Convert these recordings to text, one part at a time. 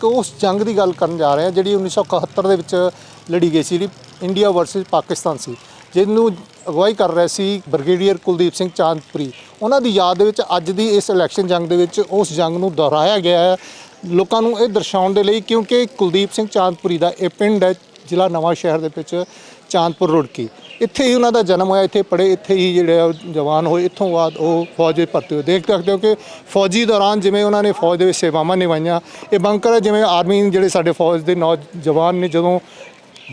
ਕਿ ਉਸ ਜੰਗ ਦੀ ਗੱਲ ਕਰਨ ਜਾ ਰਹੇ ਹਾਂ, ਜਿਹੜੀ 1971 ਦੇ ਵਿੱਚ ਲੜੀ ਗਈ ਸੀ, ਜਿਹੜੀ ਇੰਡੀਆ ਵਰਸਸ ਪਾਕਿਸਤਾਨ ਸੀ, ਜਿਹਨੂੰ ਅਗਵਾਈ ਕਰ ਰਿਹਾ ਸੀ ਬ੍ਰਿਗੇਡੀਅਰ ਕੁਲਦੀਪ ਸਿੰਘ ਚਾਂਦਪੁਰੀ। ਉਹਨਾਂ ਦੀ ਯਾਦ ਦੇ ਵਿੱਚ ਅੱਜ ਦੀ ਇਸ ਇਲੈਕਸ਼ਨ ਜੰਗ ਦੇ ਵਿੱਚ ਉਸ ਜੰਗ ਨੂੰ ਦੁਹਰਾਇਆ ਗਿਆ ਹੈ। ਲੋਕਾਂ ਨੂੰ ਇਹ ਦਰਸਾਉਣ ਦੇ ਲਈ ਕਿਉਂਕਿ ਕੁਲਦੀਪ ਸਿੰਘ ਚਾਂਦਪੁਰੀ ਦਾ ਇਹ ਪਿੰਡ ਹੈ ਜ਼ਿਲ੍ਹਾ ਨਵਾਂ ਸ਼ਹਿਰ ਦੇ ਵਿੱਚ ਚਾਂਦਪੁਰ ਰੁੜਕੀ ਇੱਥੇ ਹੀ ਉਹਨਾਂ ਦਾ ਜਨਮ ਹੋਇਆ, ਇੱਥੇ ਪੜ੍ਹੇ, ਇੱਥੇ ਹੀ ਜਿਹੜੇ ਆ ਉਹ ਜਵਾਨ ਹੋਏ। ਇੱਥੋਂ ਬਾਅਦ ਉਹ ਫੌਜ ਵਿੱਚ ਭਰਤੀ ਹੋਏ। ਦੇਖ ਸਕਦੇ ਹੋ ਕਿ ਫੌਜੀ ਦੌਰਾਨ ਜਿਵੇਂ ਉਹਨਾਂ ਨੇ ਫੌਜ ਦੇ ਵਿੱਚ ਸੇਵਾਵਾਂ ਨਿਭਾਈਆਂ, ਇਹ ਬੰਕਰ ਹੈ ਜਿਵੇਂ ਆਰਮੀ ਜਿਹੜੇ ਸਾਡੇ ਫੌਜ ਦੇ ਨੌਜਵਾਨ ਨੇ, ਜਦੋਂ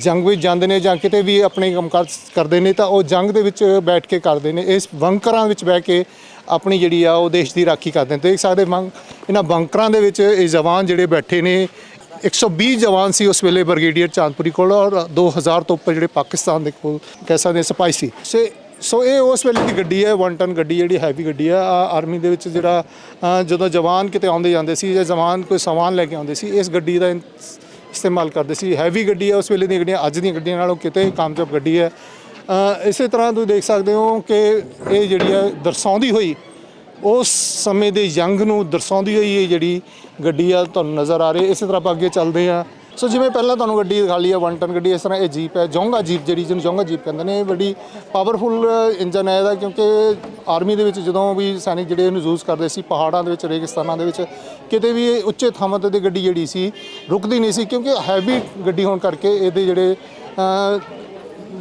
ਜੰਗ ਵਿੱਚ ਜਾਂਦੇ ਨੇ ਜਾਂ ਕਿਤੇ ਵੀ ਆਪਣੇ ਕੰਮਕਾਜ ਕਰਦੇ ਨੇ ਤਾਂ ਉਹ ਜੰਗ ਦੇ ਵਿੱਚ ਬੈਠ ਕੇ ਕਰਦੇ ਨੇ। ਇਸ ਬੰਕਰਾਂ ਵਿੱਚ ਬਹਿ ਕੇ ਆਪਣੀ ਜਿਹੜੀ ਆ ਉਹ ਦੇਸ਼ ਦੀ ਰਾਖੀ ਕਰਦੇ ਨੇ। ਦੇਖ ਸਕਦੇ ਬੰਕ ਇਹਨਾਂ ਬੰਕਰਾਂ ਦੇ ਵਿੱਚ ਇਹ ਜਵਾਨ ਜਿਹੜੇ ਬੈਠੇ ਨੇ 120 ਜਵਾਨ ਸੀ ਉਸ ਵੇਲੇ ਬ੍ਰਿਗੇਡੀਅਰ ਚਾਂਦਪੁਰੀ ਕੋਲ ਔਰ 2000 ਤੋਂ ਉੱਪਰ ਜਿਹੜੇ ਪਾਕਿਸਤਾਨ ਦੇ ਕੋਲ ਕਹਿ ਸਕਦੇ ਹਾਂ ਸਿਪਾਹੀ ਸੀ। ਸੇ, ਸੋ ਇਹ ਉਸ ਵੇਲੇ ਦੀ ਗੱਡੀ ਹੈ 1 ਟਨ ਗੱਡੀ ਜਿਹੜੀ ਹੈਵੀ ਗੱਡੀ ਆ ਆਰਮੀ ਦੇ ਵਿੱਚ ਜਿਹੜਾ ਜਦੋਂ ਜਵਾਨ ਕਿਤੇ ਆਉਂਦੇ ਜਾਂਦੇ ਸੀ ਜਾਂ ਜਵਾਨ ਕੋਈ ਸਮਾਨ ਲੈ ਕੇ ਆਉਂਦੇ ਸੀ, ਇਸ ਗੱਡੀ ਦਾ ਇਨ- ਇਸਤੇਮਾਲ ਕਰਦੇ ਸੀ। ਹੈਵੀ ਗੱਡੀ ਹੈ, ਉਸ ਵੇਲੇ ਦੀਆਂ ਗੱਡੀਆਂ, ਅੱਜ ਦੀਆਂ ਗੱਡੀਆਂ ਨਾਲੋਂ ਕਿਤੇ ਕਾਮਯਾਬ ਗੱਡੀ ਹੈ। ਇਸੇ ਤਰ੍ਹਾਂ ਤੁਸੀਂ ਦੇਖ ਸਕਦੇ ਹੋ ਕਿ ਇਹ ਜਿਹੜੀ ਹੈ, ਦਰਸਾਉਂਦੀ ਹੋਈ ਉਸ ਸਮੇਂ ਦੇ ਯੰਗ ਨੂੰ ਦਰਸਾਉਂਦੀ ਹੋਈ ਇਹ ਜਿਹੜੀ ਗੱਡੀ ਆ ਤੁਹਾਨੂੰ ਨਜ਼ਰ ਆ ਰਹੀ ਹੈ। ਇਸੇ ਤਰ੍ਹਾਂ ਆਪਾਂ ਅੱਗੇ ਚੱਲਦੇ ਆ ਸੋ ਜਿਵੇਂ ਪਹਿਲਾਂ ਤੁਹਾਨੂੰ ਗੱਡੀ ਦਿਖਾ ਲਈ ਆ 1 ਟਨ ਗੱਡੀ, ਇਸ ਤਰ੍ਹਾਂ ਇਹ ਜੀਪ ਹੈ। ਜੋਂਗਾ ਜੀਪ ਜਿਹੜੀ ਜਿਹਨੂੰ ਜੋਂਗਾ ਜੀਪ ਕਹਿੰਦੇ ਨੇ, ਇਹ ਬੜੀ ਪਾਵਰਫੁਲ ਇੰਜਨ ਹੈ। ਇਹਦਾ ਕਿਉਂਕਿ ਆਰਮੀ ਦੇ ਵਿੱਚ ਜਦੋਂ ਵੀ ਸੈਨਿਕ ਜਿਹੜੇ ਇਹਨੂੰ ਯੂਜ਼ ਕਰਦੇ ਸੀ, ਪਹਾੜਾਂ ਦੇ ਵਿੱਚ, ਰੇਗਿਸਤਾਨਾਂ ਦੇ ਵਿੱਚ, ਕਿਤੇ ਵੀ ਇਹ ਉੱਚੇ ਥਾਵਾਂ ਤੇ ਦੀ ਗੱਡੀ ਜਿਹੜੀ ਸੀ, ਰੁਕਦੀ ਨਹੀਂ ਸੀ ਕਿਉਂਕਿ ਹੈਵੀ ਗੱਡੀ ਹੋਣ ਕਰਕੇ ਇਹਦੇ ਜਿਹੜੇ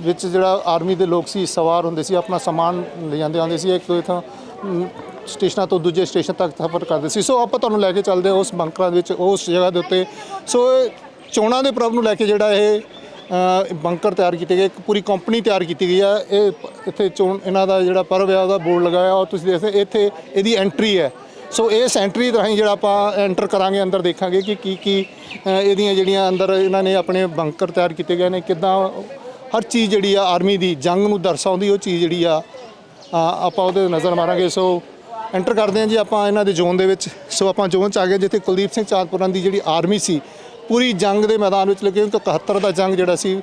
ਵਿੱਚ ਜਿਹੜਾ ਆਰਮੀ ਦੇ ਲੋਕ ਸੀ, ਸਵਾਰ ਹੁੰਦੇ ਸੀ, ਆਪਣਾ ਸਮਾਨ ਲੈ ਜਾਂਦੇ ਆਉਂਦੇ ਸੀ। ਇੱਕ ਇਥੋਂ ਸਟੇਸ਼ਨਾਂ ਤੋਂ ਦੂਜੇ ਸਟੇਸ਼ਨ ਤੱਕ ਸਫ਼ਰ ਕਰਦੇ ਸੀ। ਸੋ ਆਪਾਂ ਤੁਹਾਨੂੰ ਲੈ ਕੇ ਚੱਲਦੇ ਹਾਂ ਉਸ ਬੰਕਰਾਂ ਦੇ ਵਿੱਚ ਉਸ ਜਗ੍ਹਾ ਦੇ ਉੱਤੇ। ਸੋ ਚੋਣਾਂ ਦੇ ਪ੍ਰਭ ਨੂੰ ਲੈ ਕੇ ਜਿਹੜਾ ਇਹ ਬੰਕਰ ਤਿਆਰ ਕੀਤੇ ਗਏ ਇੱਕ ਪੂਰੀ ਕੰਪਨੀ ਤਿਆਰ ਕੀਤੀ ਗਈ ਆ। ਇਹ ਇੱਥੇ ਚੋਣ ਇਹਨਾਂ ਦਾ ਜਿਹੜਾ ਪਰਵ ਆ ਉਹਦਾ ਬੋਰਡ ਲਗਾਇਆ ਔਰ ਤੁਸੀਂ ਦੇਖ ਸਕਦੇ ਇੱਥੇ ਇਹਦੀ ਐਂਟਰੀ ਹੈ। ਸੋ ਇਸ ਐਂਟਰੀ ਰਾਹੀਂ ਜਿਹੜਾ ਆਪਾਂ ਐਂਟਰ ਕਰਾਂਗੇ ਅੰਦਰ ਦੇਖਾਂਗੇ ਕਿ ਕੀ ਕੀ ਇਹਦੀਆਂ ਜਿਹੜੀਆਂ ਅੰਦਰ ਇਹਨਾਂ ਨੇ ਆਪਣੇ ਬੰਕਰ ਤਿਆਰ ਕੀਤੇ ਗਏ ਨੇ ਕਿੱਦਾਂ ਹਰ ਚੀਜ਼ ਜਿਹੜੀ ਆ ਆਰਮੀ ਦੀ ਜੰਗ ਨੂੰ ਦਰਸਾਉਂਦੀ ਉਹ ਚੀਜ਼ ਜਿਹੜੀ ਆ, ਆਪਾਂ ਉਹਦੇ ਨਜ਼ਰ ਮਾਰਾਂਗੇ। ਸੋ ਐਂਟਰ ਕਰਦੇ ਹਾਂ ਜੀ ਆਪਾਂ ਇਹਨਾਂ ਦੇ ਜ਼ੋਨ ਦੇ ਵਿੱਚ। ਸੋ ਆਪਾਂ ਜ਼ੋਨ ਚ ਆ ਗਏ ਜਿੱਥੇ ਕੁਲਦੀਪ ਸਿੰਘ ਚਾਂਦਪੁਰਾਂ ਦੀ ਜਿਹੜੀ ਆਰਮੀ ਸੀ ਪੂਰੀ ਜੰਗ ਦੇ ਮੈਦਾਨ ਵਿੱਚ ਲੱਗੇ। ਕਿਉਂਕਿ 71 ਦਾ ਜੰਗ ਜਿਹੜਾ ਸੀ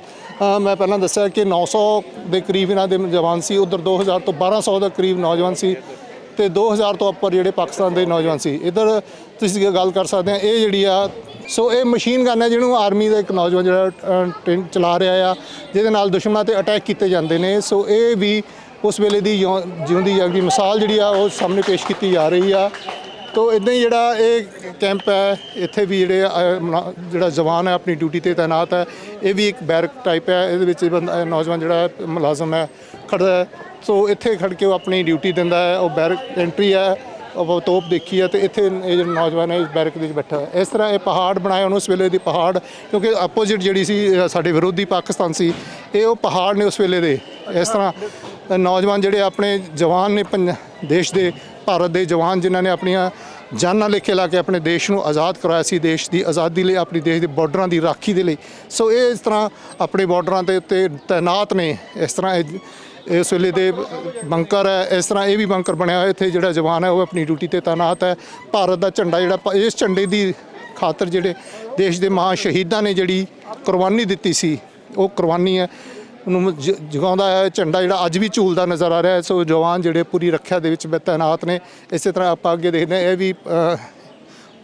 ਮੈਂ ਪਹਿਲਾਂ ਦੱਸਿਆ ਕਿ 900 ਦੇ ਕਰੀਬ ਇਹਨਾਂ ਦੇ ਜਵਾਨ ਸੀ। ਉਧਰ 2000 ਤੋਂ 1200 ਦੇ ਕਰੀਬ ਨੌਜਵਾਨ ਸੀ ਤੇ 2000 ਤੋਂ ਉੱਪਰ ਜਿਹੜੇ ਪਾਕਿਸਤਾਨ ਦੇ ਨੌਜਵਾਨ ਸੀ। ਇਧਰ ਤੁਸੀਂ ਗੱਲ ਕਰ ਸਕਦੇ ਆ ਇਹ ਜਿਹੜੀ ਆ ਸੋ ਇਹ ਮਸ਼ੀਨ ਗਨ ਹੈ ਜਿਹਨੂੰ ਆਰਮੀ ਦਾ ਇੱਕ ਨੌਜਵਾਨ ਜਿਹੜਾ ਅ, ਚਲਾ ਰਿਹਾ ਆ ਜਿਹਦੇ ਨਾਲ ਦੁਸ਼ਮਣਾਂ ਤੇ ਅਟੈਕ ਕੀਤੇ ਜਾਂਦੇ ਨੇ। ਸੋ ਇਹ ਵੀ ਉਸ ਵੇਲੇ ਦੀ ਜਿਉਂ- ਜਿਉਂਦੀ ਜਾਗਦੀ ਮਿਸਾਲ ਜਿਹੜੀ ਆ, ਉਹ ਸਾਹਮਣੇ ਪੇਸ਼ ਕੀਤੀ ਜਾ ਰਹੀ ਆ। ਤੋ ਇਦਾਂ ਹੀ ਜਿਹੜਾ ਇਹ ਕੈਂਪ ਹੈ, ਇੱਥੇ ਵੀ ਜਿਹੜੇ ਜਿਹੜਾ ਜਵਾਨ ਹੈ, ਆਪਣੀ ਡਿਊਟੀ ਤੇ ਤਾਇਨਾਤ ਹੈ, ਇਹ ਵੀ ਇੱਕ ਬੈਰਕ ਟਾਈਪ ਹੈ। ਇਹਦੇ ਵਿੱਚ ਬੰਦਾ ਨੌਜਵਾਨ ਜਿਹੜਾ ਮੁਲਾਜ਼ਮ ਹੈ ਖੜਦਾ ਹੈ। ਸੋ ਇੱਥੇ ਖੜ ਕੇ ਉਹ ਆਪਣੀ ਡਿਊਟੀ ਦਿੰਦਾ ਹੈ, ਉਹ ਬੈਰਕ ਐਂਟਰੀ ਹੈ, ਉਹ ਤੋਪ ਦੇਖੀ ਹੈ ਤੇ ਇੱਥੇ ਇਹ ਜਿਹੜਾ ਨੌਜਵਾਨ ਹੈ, ਇਸ ਬੈਰਕ ਦੇ ਵਿੱਚ ਬੈਠਾ ਹੈ। ਇਸ ਤਰ੍ਹਾਂ ਇਹ ਪਹਾੜ ਬਣਾਏ ਉਹਨੂੰ ਉਸ ਵੇਲੇ ਦੀ ਪਹਾੜ, ਕਿਉਂਕਿ ਆਪੋਜ਼ਿਟ ਜਿਹੜੀ ਸੀ ਸਾਡੇ ਵਿਰੋਧੀ ਪਾਕਿਸਤਾਨ ਸੀ, ਇਹ ਉਹ ਪਹਾੜ ਨੇ ਉਸ ਵੇਲੇ ਦੇ। ਇਸ ਤਰ੍ਹਾਂ ਨੌਜਵਾਨ ਜਿਹੜੇ ਆਪਣੇ ਜਵਾਨ ਨੇ ਪੰਜ ਦੇਸ਼ ਦੇ, ਭਾਰਤ ਦੇ ਜਵਾਨ ਜਿਨ੍ਹਾਂ ਨੇ ਆਪਣੀਆਂ ਜਾਨਾਂ ਲੇਖੇ ਲਾ ਕੇ ਆਪਣੇ ਦੇਸ਼ ਨੂੰ ਆਜ਼ਾਦ ਕਰਾਇਆ ਸੀ, ਦੇਸ਼ ਦੀ ਆਜ਼ਾਦੀ ਲਈ, ਆਪਣੀ ਦੇਸ਼ ਦੇ ਬਾਰਡਰਾਂ ਦੀ ਰਾਖੀ ਦੇ ਲਈ। ਸੋ ਇਹ ਇਸ ਤਰ੍ਹਾਂ ਆਪਣੇ ਬਾਰਡਰਾਂ ਦੇ ਉੱਤੇ ਤਾਇਨਾਤ ਨੇ। ਇਸ ਤਰ੍ਹਾਂ ਇਹ, ਇਸ ਵੇਲੇ ਦੇ ਬੰਕਰ ਹੈ, ਇਸ ਤਰ੍ਹਾਂ ਇਹ ਵੀ ਬੰਕਰ ਬਣਿਆ ਹੋਇਆ ਇੱਥੇ, ਜਿਹੜਾ ਜਵਾਨ ਹੈ ਉਹ ਆਪਣੀ ਡਿਊਟੀ ਤੇ ਤਾਇਨਾਤ ਹੈ। ਭਾਰਤ ਦਾ ਝੰਡਾ ਜਿਹੜਾ ਇਸ ਝੰਡੇ ਦੀ ਖਾਤਰ ਜਿਹੜੇ ਦੇਸ਼ ਦੇ ਮਹਾਂ ਸ਼ਹੀਦਾਂ ਨੇ ਜਿਹੜੀ ਕੁਰਬਾਨੀ ਦਿੱਤੀ ਸੀ, ਉਹ ਕੁਰਬਾਨੀ ਹੈ। ਉਹਨੂੰ ਜ- ਜਗਾਉਂਦਾ ਹੈ ਝੰਡਾ ਜਿਹੜਾ ਅੱਜ ਵੀ ਝੂਲਦਾ ਨਜ਼ਰ ਆ ਰਿਹਾ ਹੈ। ਸੋ ਜਵਾਨ ਜਿਹੜੇ ਪੂਰੀ ਰੱਖਿਆ ਦੇ ਵਿੱਚ ਤੈਨਾਤ ਨੇ ਇਸੇ ਤਰ੍ਹਾਂ ਆਪਾਂ ਅੱਗੇ ਦੇਖਦੇ ਹਾਂ। ਇਹ ਵੀ ਅ,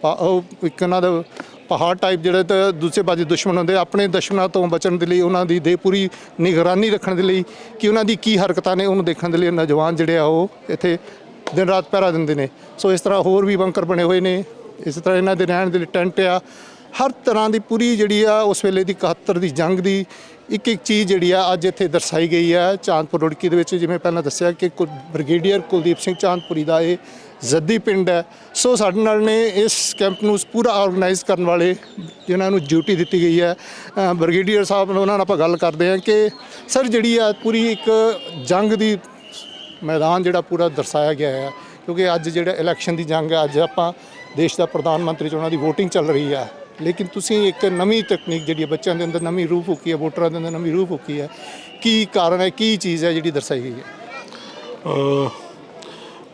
ਪਾ- ਉਹ ਇੱਕ ਉਹਨਾਂ ਦਾ ਪਹਾੜ ਟਾਈਪ ਜਿਹੜੇ ਤੇ ਦੂਸਰੇ ਪਾਸੇ ਦੁਸ਼ਮਣ ਹੁੰਦੇ ਆਪਣੇ ਦੁਸ਼ਮਣਾਂ ਤੋਂ ਬਚਣ ਦੇ ਲਈ ਉਹਨਾਂ ਦੀ ਦੇ ਪੂਰੀ ਨਿਗਰਾਨੀ ਰੱਖਣ ਦੇ ਲਈ ਕਿ ਉਹਨਾਂ ਦੀ ਕੀ ਹਰਕਤਾਂ ਨੇ ਉਹਨੂੰ ਦੇਖਣ ਦੇ ਲਈ ਨੌਜਵਾਨ ਜਿਹੜੇ ਆ ਉਹ ਇੱਥੇ ਦਿਨ ਰਾਤ ਪਹਿਰਾ ਦਿੰਦੇ ਨੇ। ਸੋ ਇਸ ਤਰ੍ਹਾਂ ਹੋਰ ਵੀ ਬੰਕਰ ਬਣੇ ਹੋਏ ਨੇ। ਇਸ ਤਰ੍ਹਾਂ ਇਹਨਾਂ ਦੇ ਰਹਿਣ ਦੇ ਲਈ ਟੈਂਟ ਆ। ਹਰ ਤਰ੍ਹਾਂ ਦੀ ਪੂਰੀ ਜਿਹੜੀ ਆ ਉਸ ਵੇਲੇ ਦੀ 71 ਦੀ ਜੰਗ ਦੀ ਇੱਕ ਇੱਕ ਚੀਜ਼ ਜਿਹੜੀ ਆ ਅੱਜ ਇੱਥੇ ਦਰਸਾਈ ਗਈ ਆ ਚਾਂਦਪੁਰ ਰੁੜਕੀ ਦੇ ਵਿੱਚ, ਜਿਵੇਂ ਪਹਿਲਾਂ ਦੱਸਿਆ ਕਿ ਕੁਲ- ਬ੍ਰਿਗੇਡੀਅਰ ਕੁਲਦੀਪ ਸਿੰਘ ਚਾਂਦਪੁਰੀ ਦਾ ਇਹ ਜ਼ੱਦੀ ਪਿੰਡ ਹੈ। ਸੋ ਸਾਡੇ ਨਾਲ ਨੇ ਇਸ ਕੈਂਪ ਨੂੰ ਪੂਰਾ ਆਰਗੇਨਾਈਜ਼ ਕਰਨ ਵਾਲੇ ਜਿਨ੍ਹਾਂ ਨੂੰ ਡਿਊਟੀ ਦਿੱਤੀ ਗਈ ਹੈ ਬ੍ਰਿਗੇਡੀਅਰ ਸਾਹਿਬ ਨਾਲ ਉਹਨਾਂ ਨਾਲ ਆਪਾਂ ਗੱਲ ਕਰਦੇ ਹਾਂ ਕਿ ਸਰ ਜਿਹੜੀ ਆ ਪੂਰੀ ਇੱਕ ਜੰਗ ਦੀ ਮੈਦਾਨ ਜਿਹੜਾ ਪੂਰਾ ਦਰਸਾਇਆ ਗਿਆ ਹੈ, ਕਿਉਂਕਿ ਅੱਜ ਜਿਹੜਾ ਇਲੈਕਸ਼ਨ ਦੀ ਜੰਗ ਹੈ, ਅੱਜ ਆਪਾਂ ਦੇਸ਼ ਦਾ ਪ੍ਰਧਾਨ ਮੰਤਰੀ ਚੋਣਾਂ ਦੀ VOTING ਚੱਲ ਰਹੀ ਹੈ ਲੇਕਿਨ ਤੁਸੀਂ ਇੱਕ ਨਵੀਂ ਤਕਨੀਕ ਜਿਹੜੀ ਹੈ ਬੱਚਿਆਂ ਦੇ ਅੰਦਰ ਨਵੀਂ ਰੂਹ ਫੂਕੀ ਹੈ, ਵੋਟਰਾਂ ਦੇ ਅੰਦਰ ਨਵੀਂ ਰੂਹ ਫੂਕੀ ਹੈ, ਕੀ ਕਾਰਨ ਹੈ, ਕੀ ਚੀਜ਼ ਹੈ ਜਿਹੜੀ ਦਰਸਾਈ ਗਈ ਹੈ?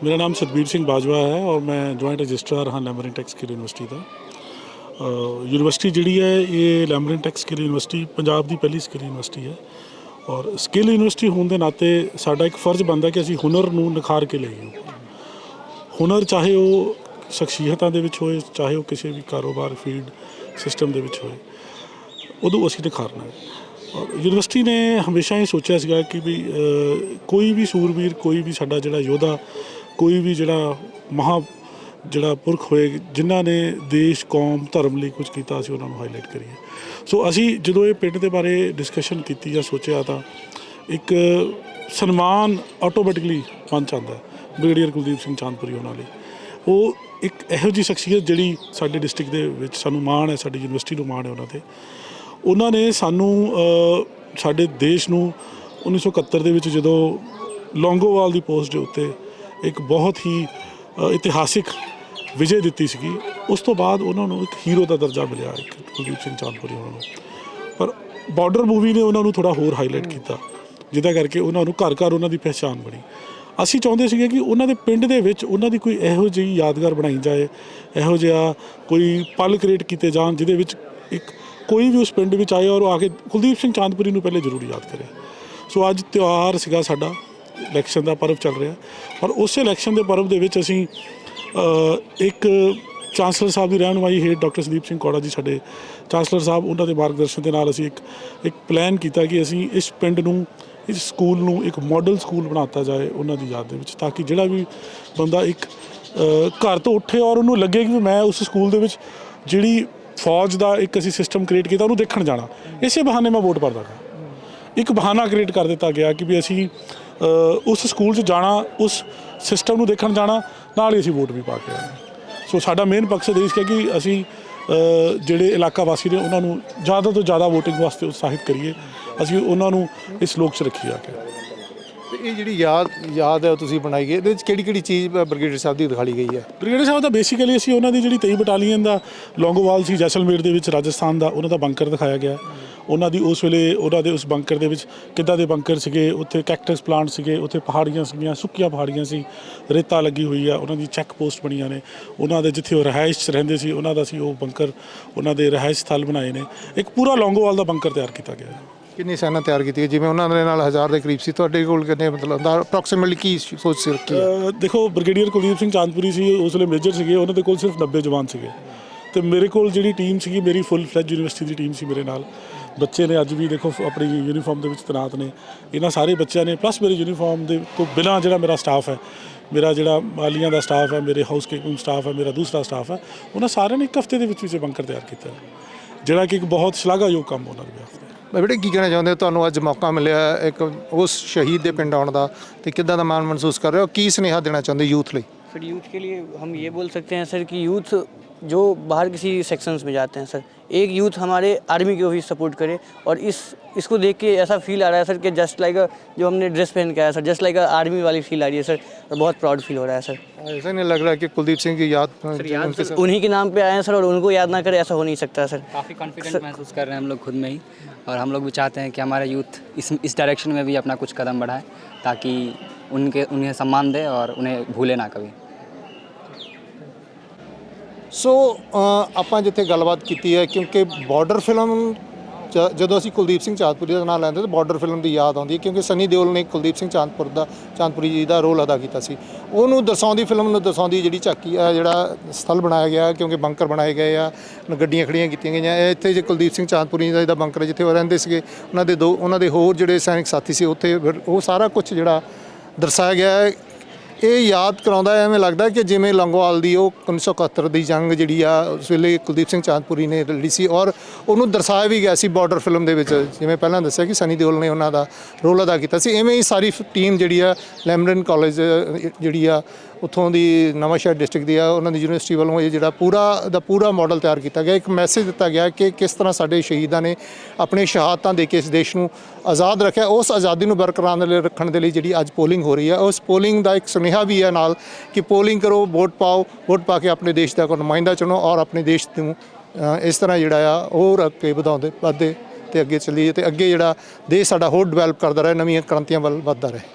ਮੇਰਾ ਨਾਮ ਸਤਬੀਰ ਸਿੰਘ ਬਾਜਵਾ ਹੈ ਔਰ ਮੈਂ ਜੁਆਇੰਟ ਰਜਿਸਟਰਾਰ ਹਾਂ ਲੈਮਰਿਨ ਟੈਕਸ ਸਕਿੱਲ ਯੂਨੀਵਰਸਿਟੀ ਦਾ। ਯੂਨੀਵਰਸਿਟੀ ਜਿਹੜੀ ਹੈ, ਇਹ Lamrin tech skill university Punjab ਦੀ ਪਹਿਲੀ ਸਕਿੱਲ ਯੂਨੀਵਰਸਿਟੀ ਹੈ ਔਰ ਸਕਿੱਲ ਯੂਨੀਵਰਸਿਟੀ ਹੋਣ ਦੇ ਨਾਤੇ ਸਾਡਾ ਇੱਕ ਫਰਜ਼ ਬਣਦਾ ਕਿ ਅਸੀਂ ਹੁਨਰ ਨੂੰ ਨਿਖਾਰ ਕੇ ਲਈਏ। ਹੁਨਰ ਚਾਹੇ ਉਹ ਸ਼ਖਸੀਅਤਾਂ ਦੇ ਵਿੱਚ ਹੋਏ, ਚਾਹੇ ਉਹ ਕਿਸੇ ਵੀ ਕਾਰੋਬਾਰ ਫੀਲਡ ਸਿਸਟਮ ਦੇ ਵਿੱਚ ਹੋਏ, ਉਦੋਂ ਅਸੀਂ ਨਿਖਾਰਨਾ ਹੈ ਔਰ ਯੂਨੀਵਰਸਿਟੀ ਨੇ ਹਮੇਸ਼ਾ ਇਹ ਸੋਚਿਆ ਸੀਗਾ ਕਿ ਵੀ ਕੋਈ ਵੀ ਸੂਰਬੀਰ, ਕੋਈ ਵੀ ਸਾਡਾ ਜਿਹੜਾ ਯੋਧਾ, ਕੋਈ ਵੀ ਜਿਹੜਾ ਮਹਾ, ਜਿਹੜਾ ਪੁਰਖ ਹੋਏ, ਜਿਨ੍ਹਾਂ ਨੇ ਦੇਸ਼, ਕੌਮ, ਧਰਮ ਲਈ ਕੁਝ ਕੀਤਾ, ਅਸੀਂ ਉਹਨਾਂ ਨੂੰ ਹਾਈਲਾਈਟ ਕਰੀਏ। ਸੋ ਅਸੀਂ ਜਦੋਂ ਇਹ ਪਿੰਡ ਦੇ ਬਾਰੇ ਡਿਸਕਸ਼ਨ ਕੀਤੀ ਜਾਂ ਸੋਚਿਆ ਤਾਂ ਇੱਕ ਸਨਮਾਨ ਆਟੋਮੈਟਿਕਲੀ ਮਨ ਚ ਬ੍ਰਿਗੇਡੀਅਰ ਕੁਲਦੀਪ ਸਿੰਘ ਚਾਂਦਪੁਰੀ ਉਹਨਾਂ ਲਈ। ਉਹ ਇੱਕ ਇਹੋ ਜਿਹੀ ਸ਼ਖਸੀਅਤ ਜਿਹੜੀ ਸਾਡੇ ਡਿਸਟ੍ਰਿਕਟ ਦੇ ਵਿੱਚ ਸਾਨੂੰ ਮਾਣ ਹੈ, ਸਾਡੀ ਯੂਨੀਵਰਸਿਟੀ ਨੂੰ ਮਾਣ ਹੈ ਉਹਨਾਂ ਤੇ। ਉਹਨਾਂ ਨੇ ਸਾਨੂੰ ਸਾਡੇ ਦੇਸ਼ ਨੂੰ 1971 ਦੇ ਵਿੱਚ ਜਦੋਂ ਲੌਂਗੋਵਾਲ ਦੀ ਪੋਸਟ ਦੇ ਉੱਤੇ ਇੱਕ ਬਹੁਤ ਹੀ ਇਤਿਹਾਸਿਕ ਵਿਜੇ ਦਿੱਤੀ ਸੀਗੀ, ਉਸ ਤੋਂ ਬਾਅਦ ਉਹਨਾਂ ਨੂੰ ਇੱਕ ਹੀਰੋ ਦਾ ਦਰਜਾ ਮਿਲਿਆ, ਇੱਕ ਕੁਲਦੀਪ ਸਿੰਘ ਚਾਂਦਪੁਰੀ ਉਹਨਾਂ ਨੂੰ। ਪਰ ਬਾਰਡਰ ਮੂਵੀ ਨੇ ਉਹਨਾਂ ਨੂੰ ਥੋੜਾ ਹੋਰ ਹਾਈਲਾਈਟ ਕੀਤਾ, ਜਿਹਦਾ ਕਰਕੇ ਉਹਨਾਂ ਨੂੰ ਘਰ ਘਰ ਉਹਨਾਂ ਦੀ ਪਹਿਚਾਣ ਬਣੀ। ਅਸੀਂ ਚਾਹੁੰਦੇ ਸੀਗੇ ਕਿ ਉਹਨਾਂ ਦੇ ਪਿੰਡ ਦੇ ਵਿੱਚ ਉਹਨਾਂ ਦੀ ਕੋਈ ਇਹੋ ਜਿਹੀ ਯਾਦਗਾਰ ਬਣਾਈ ਜਾਏ, ਇਹੋ ਜਿਹਾ ਕੋਈ ਪਲ ਕ੍ਰੀਏਟ ਕੀਤੇ ਜਾਣ ਜਿਹਦੇ ਵਿੱਚ ਇੱਕ ਕੋਈ ਵੀ ਉਸ ਪਿੰਡ ਵਿੱਚ ਆਏ ਔਰ ਉਹ ਆ ਕੇ ਕੁਲਦੀਪ ਸਿੰਘ ਚਾਂਦਪੁਰੀ ਨੂੰ ਪਹਿਲੇ ਜ਼ਰੂਰ ਯਾਦ ਕਰੇ। ਸੋ ਅੱਜ ਤਿਉਹਾਰ ਸੀਗਾ ਸਾਡਾ, ਇਲੈਕਸ਼ਨ ਦਾ ਪਰਵ ਚੱਲ ਰਿਹਾ। ਔਰ ਉਸ ਇਲੈਕਸ਼ਨ ਦੇ ਪਰਵ ਦੇ ਵਿੱਚ ਅਸੀਂ ਇੱਕ ਚਾਂਸਲਰ ਸਾਹਿਬ ਦੀ ਰਹਿਨੁਮਾਈ ਹੇਠ ਡਾਕਟਰ ਸੰਦੀਪ ਸਿੰਘ ਕੌੜਾ ਜੀ ਸਾਡੇ ਚਾਂਸਲਰ ਸਾਹਿਬ, ਉਹਨਾਂ ਦੇ ਮਾਰਗਦਰਸ਼ਨ ਦੇ ਨਾਲ ਅਸੀਂ ਇੱਕ ਇੱਕ ਪਲਾਨ ਕੀਤਾ ਕਿ ਅਸੀਂ ਇਸ ਪਿੰਡ ਨੂੰ ਇਸ ਸਕੂਲ ਨੂੰ ਇੱਕ ਮਾਡਲ ਸਕੂਲ ਬਣਾਤਾ ਜਾਏ ਉਹਨਾਂ ਦੀ ਯਾਦ ਦੇ ਵਿੱਚ, ਤਾਂ ਕਿ ਜਿਹੜਾ ਵੀ ਬੰਦਾ ਇੱਕ ਘਰ ਤੋਂ ਉੱਠੇ ਔਰ ਉਹਨੂੰ ਲੱਗੇ ਕਿ ਵੀ ਮੈਂ ਉਸ ਸਕੂਲ ਦੇ ਵਿੱਚ ਜਿਹੜੀ ਫੌਜ ਦਾ ਇੱਕ ਅਸੀਂ ਸਿਸਟਮ ਕ੍ਰੀਏਟ ਕੀਤਾ, ਉਹਨੂੰ ਦੇਖਣ ਜਾਣਾ। ਇਸੇ ਬਹਾਨੇ ਮੈਂ ਵੋਟ ਪਾਉਂਦਾ ਗਾ ਇੱਕ ਬਹਾਨਾ ਕ੍ਰੀਏਟ ਕਰ ਦਿੱਤਾ ਗਿਆ ਕਿ ਵੀ ਅਸੀਂ ਉਸ ਸਕੂਲ 'ਚ ਜਾਣਾ, ਉਸ ਸਿਸਟਮ ਨੂੰ ਦੇਖਣ ਜਾਣਾ, ਨਾਲ ਹੀ ਅਸੀਂ ਵੋਟ ਵੀ ਪਾ ਕੇ ਆਏ। ਸੋ ਸਾਡਾ ਮੇਨ ਮਕਸਦ ਇਹ ਸੀ ਕਿ ਅਸੀਂ ਜਿਹੜੇ ਇਲਾਕਾ ਵਾਸੀ ਨੇ ਉਹਨਾਂ ਨੂੰ ਜ਼ਿਆਦਾ ਤੋਂ ਜ਼ਿਆਦਾ VOTING ਵਾਸਤੇ ਉਤਸ਼ਾਹਿਤ ਕਰੀਏ। ਅਸੀਂ ਉਹਨਾਂ ਨੂੰ ਇਸ ਲੋਕ 'ਚ ਰੱਖੀਏ ਆ ਕੇ। ਤੇ ਇਹ ਜਿਹੜੀ ਯਾਦ ਯਾਦ ਹੈ ਤੁਸੀਂ ਬਣਾਈ ਗਈ ਇਹਦੇ ਵਿੱਚ ਕਿਹੜੀ ਕਿਹੜੀ ਚੀਜ਼ ਬ੍ਰਿਗੇਡੀਅਰ ਸਾਹਿਬ ਦੀ ਦਿਖਾਈ ਗਈ ਹੈ? ਬ੍ਰਿਗੇਡੀਅਰ ਸਾਹਿਬ ਦਾ ਬੇਸਿਕਲੀ ਅਸੀਂ ਉਹਨਾਂ ਦੀ ਜਿਹੜੀ 23 ਬਟਾਲੀਅਨ ਦਾ ਲੌਂਗੋਵਾਲ ਸੀ ਜੈਸਲਮੇਰ ਦੇ ਵਿੱਚ ਰਾਜਸਥਾਨ ਦਾ ਉਹਨਾਂ ਦਾ ਬੰਕਰ ਦਿਖਾਇਆ ਗਿਆ। ਉਹਨਾਂ ਦੀ ਉਸ ਵੇਲੇ ਉਹਨਾਂ ਦੇ ਉਸ ਬੰਕਰ ਦੇ ਵਿੱਚ ਕਿੱਦਾਂ ਦੇ ਬੰਕਰ ਸੀਗੇ? ਉੱਥੇ ਕੈਕਟਸ ਪਲਾਂਟ ਸੀਗੇ ਉੱਥੇ ਪਹਾੜੀਆਂ ਸੀਗੀਆਂ ਸੁੱਕੀਆਂ ਪਹਾੜੀਆਂ ਸੀ ਰੇਤਾ ਲੱਗੀ ਹੋਈ ਆ ਉਹਨਾਂ ਦੀ ਚੈੱਕ ਪੋਸਟ ਬਣੀਆਂ ਨੇ। ਉਹਨਾਂ ਦੇ ਜਿੱਥੇ ਉਹ ਰਿਹਾਇਸ਼ 'ਚ ਰਹਿੰਦੇ ਸੀ ਉਹਨਾਂ ਦਾ ਸੀ ਉਹ ਬੰਕਰ ਉਹਨਾਂ ਦੇ ਰਿਹਾਇਸ਼ ਸਥਲ ਬਣਾਏ ਨੇ। ਇੱਕ ਪੂਰਾ ਲੌਂਗੋਵਾਲ ਦਾ ਬੰਕਰ ਤਿਆਰ ਕੀਤਾ ਗਿਆ ਹੈ। ਕਿੰਨੀ ਸੈਨਾ ਤਿਆਰ ਕੀਤੀ ਹੈ? ਜਿਵੇਂ ਉਹਨਾਂ ਦੇ ਨਾਲ ਹਜ਼ਾਰ ਦੇ ਕਰੀਬ ਸੀ ਤੁਹਾਡੇ ਕੋਲ ਕਿੰਨੇ ਮਤਲਬ ਦਾ ਅਪਰੋਕਸੀਮੇਟਲੀ ਕੀ ਸੋਚ ਸੀ ਰੱਖੀ ਹੈ? ਅਹ ਦੇਖੋ ਬ੍ਰਿਗੇਡੀਅਰ ਕੁਲਦੀਪ ਸਿੰਘ ਚਾਂਦਪੁਰੀ ਸੀ ਉਸ ਵੇਲੇ ਮੇਜਰ ਸੀਗੇ ਉਹਨਾਂ ਦੇ ਕੋਲ ਸਿਰਫ 90 ਜਵਾਨ ਸੀਗੇ। ਤੇ ਮੇਰੇ ਕੋਲ ਜਿਹੜੀ ਟੀਮ ਸੀਗੀ ਮੇਰੀ ਫੁੱਲ ਫਲੈਜ ਯੂਨੀਵਰਸਿਟੀ ਦੀ ਟੀਮ ਸੀ ਮੇਰੇ ਨਾਲ। ਬੱਚੇ ਨੇ ਅੱਜ ਵੀ ਦੇਖੋ ਆਪਣੀ ਯੂਨੀਫਾਰਮ ਦੇ ਵਿੱਚ ਤੈਨਾਤ ਨੇ। ਇਹਨਾਂ ਸਾਰੇ ਬੱਚਿਆਂ ਨੇ ਪਲੱਸ ਮੇਰੀ ਯੂਨੀਫਾਰਮ ਦੇ ਤੋਂ ਬਿਨਾਂ ਜਿਹੜਾ ਮੇਰਾ ਸਟਾਫ ਹੈ ਮੇਰਾ ਜਿਹੜਾ ਮਾਲੀਆਂ ਦਾ ਸਟਾਫ ਹੈ ਮੇਰੇ ਹਾਊਸ ਕੀਪਿੰਗ ਸਟਾਫ ਹੈ ਮੇਰਾ ਦੂਸਰਾ ਸਟਾਫ ਹੈ ਉਹਨਾਂ ਸਾਰਿਆਂ ਨੇ ਇੱਕ ਹਫ਼ਤੇ ਦੇ ਵਿੱਚ ਵਿੱਚ ਇਹ ਬੰਕਰ ਤਿਆਰ ਕੀਤਾ ਹੈ, ਜਿਹੜਾ ਕਿ ਇੱਕ ਬਹੁਤ ਸ਼ਲਾਘਾਯੋਗ ਕੰਮ ਉਹਨਾਂ ਦੇ ਵਾਸਤੇ ਬੇਟੇ ਕੀ ਕਹਿਣਾ ਚਾਹੁੰਦੇ ਹੋ? ਤੁਹਾਨੂੰ ਅੱਜ ਮੌਕਾ ਮਿਲਿਆ ਇੱਕ ਉਸ ਸ਼ਹੀਦ ਦੇ ਪਿੰਡ ਆਉਣ ਦਾ ਤੇ ਕਿੱਦਾਂ ਦਾ ਮਾਣ ਮਹਿਸੂਸ ਕਰ ਰਹੇ ਹੋ? ਕੀ ਸੁਨੇਹਾ ਦੇਣਾ ਚਾਹੁੰਦੇ ਯੂਥ ਲਈ? सर यूथ के लिए हम ये बोल सकते हैं सर कि यूथ जो बाहर किसी सेक्शंस में जाते हैं सर एक यूथ हमारे आर्मी को भी सपोर्ट करे और इस इसको देख के ऐसा फील आ रहा है सर कि जस्ट लाइक जो हमने ड्रेस पहन के आया सर जस्ट लाइक आर्मी वाली फील आ रही है सर और बहुत प्राउड फील हो रहा है सर ऐसा नहीं लग रहा है कि कुलदीप सिंह की याद सर याद उनके सर उन्हीं के नाम पे आए हैं सर और उनको याद ना करें ऐसा हो नहीं सकता सर काफ़ी कॉन्फिडेंट महसूस कर रहे हैं हम लोग खुद में ही। और हम लोग भी चाहते हैं कि हमारा यूथ इस इस डायरेक्शन में भी अपना कुछ कदम बढ़ाए ताकि उनके उन्हें सम्मान दे और उन्हें भूले ना कभी ਸੋ ਅ, ਆਪਾਂ ਜਿੱਥੇ ਗੱਲਬਾਤ ਕੀਤੀ ਹੈ ਕਿਉਂਕਿ ਬਾਰਡਰ ਫਿਲਮ ਚ- ਜਦੋਂ ਅਸੀਂ ਕੁਲਦੀਪ ਸਿੰਘ ਚਾਂਦਪੁਰੀ ਦਾ ਨਾਮ ਲੈਂਦੇ ਤਾਂ ਬਾਰਡਰ ਫਿਲਮ ਦੀ ਯਾਦ ਆਉਂਦੀ ਹੈ ਕਿਉਂਕਿ ਸਨੀ ਦਿਓਲ ਨੇ ਕੁਲਦੀਪ ਸਿੰਘ ਚਾਂਦਪੁਰ ਦਾ ਚਾਂਦਪੁਰੀ ਜੀ ਦਾ ਰੋਲ ਅਦਾ ਕੀਤਾ ਸੀ ਉਹਨੂੰ ਦਰਸਾਉਂਦੀ ਫਿਲਮ ਨੂੰ ਦਰਸਾਉਂਦੀ ਜਿਹੜੀ ਝਾਕੀ ਆ ਜਿਹੜਾ ਸਥਲ ਬਣਾਇਆ ਗਿਆ ਕਿਉਂਕਿ ਬੰਕਰ ਬਣਾਏ ਗਏ ਆ ਗੱਡੀਆਂ ਖੜੀਆਂ ਕੀਤੀਆਂ ਗਈਆਂ ਇਹ ਇੱਥੇ ਜੇ ਕੁਲਦੀਪ ਸਿੰਘ ਚਾਂਦਪੁਰੀ ਦਾ ਜਿਹਦਾ ਬੰਕਰ ਹੈ ਜਿੱਥੇ ਉਹ ਰਹਿੰਦੇ ਸੀਗੇ ਉਹਨਾਂ ਦੇ ਦੋ ਉਹਨਾਂ ਦੇ ਹੋਰ ਜਿਹੜੇ ਸੈਨਿਕ ਸਾਥੀ ਸੀ ਉੱਥੇ ਫਿਰ ਉਹ ਸਾਰਾ ਕੁਝ ਜਿਹੜਾ ਦਰਸਾਇਆ ਗਿਆ ਹੈ। ਇਹ ਯਾਦ ਕਰਾਉਂਦਾ ਹੈ, ਐਵੇਂ ਲੱਗਦਾ ਕਿ ਜਿਵੇਂ ਲੰਗੋਵਾਲ ਦੀ ਉਹ 1971 ਦੀ ਜੰਗ ਜਿਹੜੀ ਆ ਉਸ ਵੇਲੇ ਕੁਲਦੀਪ ਸਿੰਘ ਚਾਂਦਪੁਰੀ ਨੇ ਲੜੀ ਸੀ ਔਰ ਉਹਨੂੰ ਦਰਸਾਇਆ ਵੀ ਗਿਆ ਸੀ ਬਾਰਡਰ ਫਿਲਮ ਦੇ ਵਿੱਚ। ਜਿਵੇਂ ਪਹਿਲਾਂ ਦੱਸਿਆ ਕਿ ਸਨੀ ਦਿਓਲ ਨੇ ਉਹਨਾਂ ਦਾ ਰੋਲ ਅਦਾ ਕੀਤਾ ਸੀ। ਐਵੇਂ ਹੀ ਸਾਰੀ ਟੀਮ ਜਿਹੜੀ ਆ ਲੈਮਰਨ ਕਾਲਜ ਜਿਹੜੀ ਆ ਉੱਥੋਂ ਦੀ ਨਵਾਂਸ਼ਹਿਰ ਡਿਸਟ੍ਰਿਕਟ ਦੀ ਆ, ਉਹਨਾਂ ਦੀ ਯੂਨੀਵਰਸਿਟੀ ਵੱਲੋਂ ਇਹ ਜਿਹੜਾ ਪੂਰਾ ਦਾ ਪੂਰਾ ਮਾਡਲ ਤਿਆਰ ਕੀਤਾ ਗਿਆ। ਇੱਕ ਮੈਸੇਜ ਦਿੱਤਾ ਗਿਆ ਕਿ ਕਿਸ ਤਰ੍ਹਾਂ ਸਾਡੇ ਸ਼ਹੀਦਾਂ ਨੇ ਆਪਣੇ ਸ਼ਹਾਦਤਾਂ ਦੇ ਕੇ ਇਸ ਦੇਸ਼ ਨੂੰ ਆਜ਼ਾਦ ਰੱਖਿਆ। ਉਸ ਆਜ਼ਾਦੀ ਨੂੰ ਬਰਕਰਾਰ ਰੱਖਣ ਦੇ ਲਈ ਜਿਹੜੀ ਅੱਜ ਪੋਲਿੰਗ ਹੋ ਰਹੀ ਹੈ ਉਸ ਪੋਲਿੰਗ ਦਾ ਇੱਕ ਸੁਨੇਹਾ ਵੀ ਹੈ ਨਾਲ ਕਿ ਪੋਲਿੰਗ ਕਰੋ ਵੋਟ ਪਾਓ ਵੋਟ ਪਾ ਕੇ ਆਪਣੇ ਦੇਸ਼ ਦਾ ਕੋਈ ਨੁਮਾਇੰਦਾ ਚੁਣੋ ਔਰ ਆਪਣੇ ਦੇਸ਼ ਨੂੰ ਇਸ ਤਰ੍ਹਾਂ ਜਿਹੜਾ ਆ ਹੋਰ ਅੱਗੇ ਵਧਾਉਂਦੇ, ਵੱਧਦੇ ਤੇ ਅੱਗੇ ਚੱਲੀਏ ਤੇ ਅੱਗੇ ਜਿਹੜਾ ਦੇਸ਼ ਸਾਡਾ ਹੋਰ ਡਿਵੈਲਪ ਕਰਦਾ ਰਹੇ, ਨਵੀਆਂ ਕ੍ਰਾਂਤੀਆਂ ਵੱਲ ਵੱਧਦਾ ਰਹੇ।